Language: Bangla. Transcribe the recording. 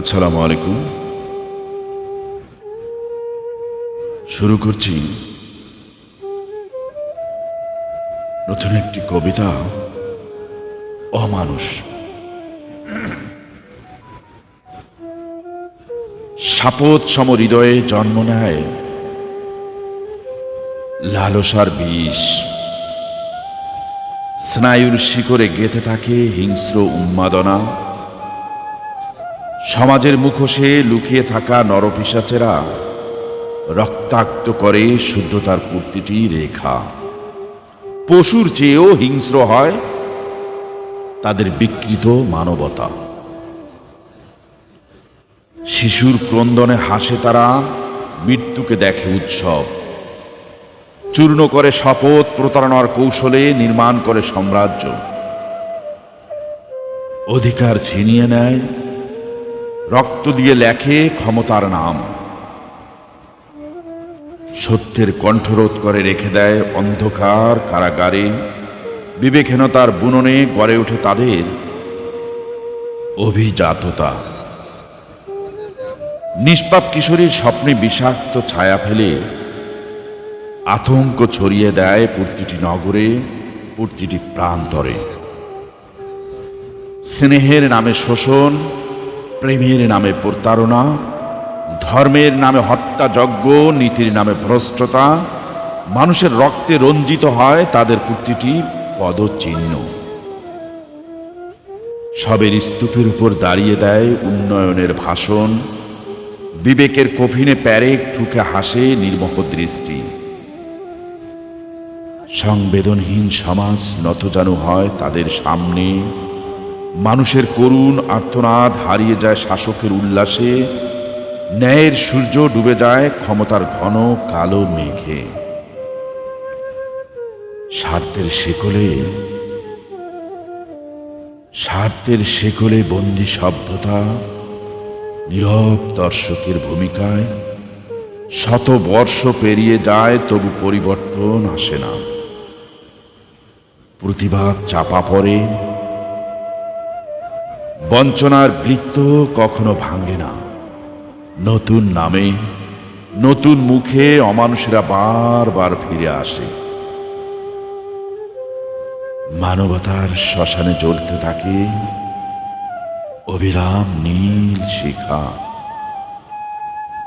আসসালামু আলাইকুম। শুরু করছি নতুন একটি কবিতা, অমানুষ। সাপত সম হৃদয়ে জন্ম নেয় লালসার বিষ। স্নায়ুর শিকরে গেঁথে থাকে হিংস্র উন্মাদনা। সমাজের মুখোশে লুকিয়ে থাকা নরপিসাচেরা রক্তাক্ত করে শুদ্ধতার প্রতিটি রেখা। পশুর চেয়েও হিংস্র হয় তাদের বিকৃত মানবতা। শিশুর ক্রন্দনে হাসে তারা, মৃত্যুকে দেখে উৎসব। চূর্ণ করে শপথ প্রতারণার কৌশলে নির্মাণ করে সাম্রাজ্য। অধিকার ছিনিয়ে নেয় রক্ত দিয়ে লেখে ক্ষমতার নাম। সত্যের কণ্ঠরোধ করে রেখে দেয় অন্ধকার কারাগারে। বিবেকহীনতার বুননে গড়ে ওঠে তাদের অভিজাততা। নিষ্পাপ কিশোরীর স্বপ্নে বিষাক্ত ছায়া ফেলে আতঙ্ক ছড়িয়ে দেয় প্রতিটি নগরে, প্রতিটি প্রান্তরে। স্নেহের নামে শোষণ প্রেমের নামে প্রতারণা, ধর্মের নামে হত্যাযজ্ঞ, নীতির নামে ভ্রষ্টতা, মানুষের রক্তে রঞ্জিত হয় তাদের প্রতিটি পদচিহ্ন। সবের স্তূপের উপর দাঁড়িয়ে দেয় উন্নয়নের ভাষণ। বিবেকের কফিনে প্যারেক ঠুকে হাসে নির্মহ দৃষ্টি। সংবেদনহীন সমাজ নতজানু হয় তাদের সামনে। মানুষের করুণ আর্তনাদ হারিয়ে যায় শাসকের উল্লাসে, ন্যায়ের সূর্য ডুবে যায় ক্ষমতার ঘন কালো মেঘে। স্বার্থের শেকলে স্বার্থের শেকলে বন্দি সভ্যতা, নীরব দর্শকের ভূমিকায় শত বর্ষ পেরিয়ে যায় তবু পরিবর্তন আসে না। প্রতিবাদ চাপা পড়ে বঞ্চনার বৃত্ত কখনো ভাঙে না। নতুন নামে, নতুন মুখে অমানুষেরা বারবার ফিরে আসে। মানবতার শ্মশানে জ্বলতে থাকে অবিরাম নীল শিখা।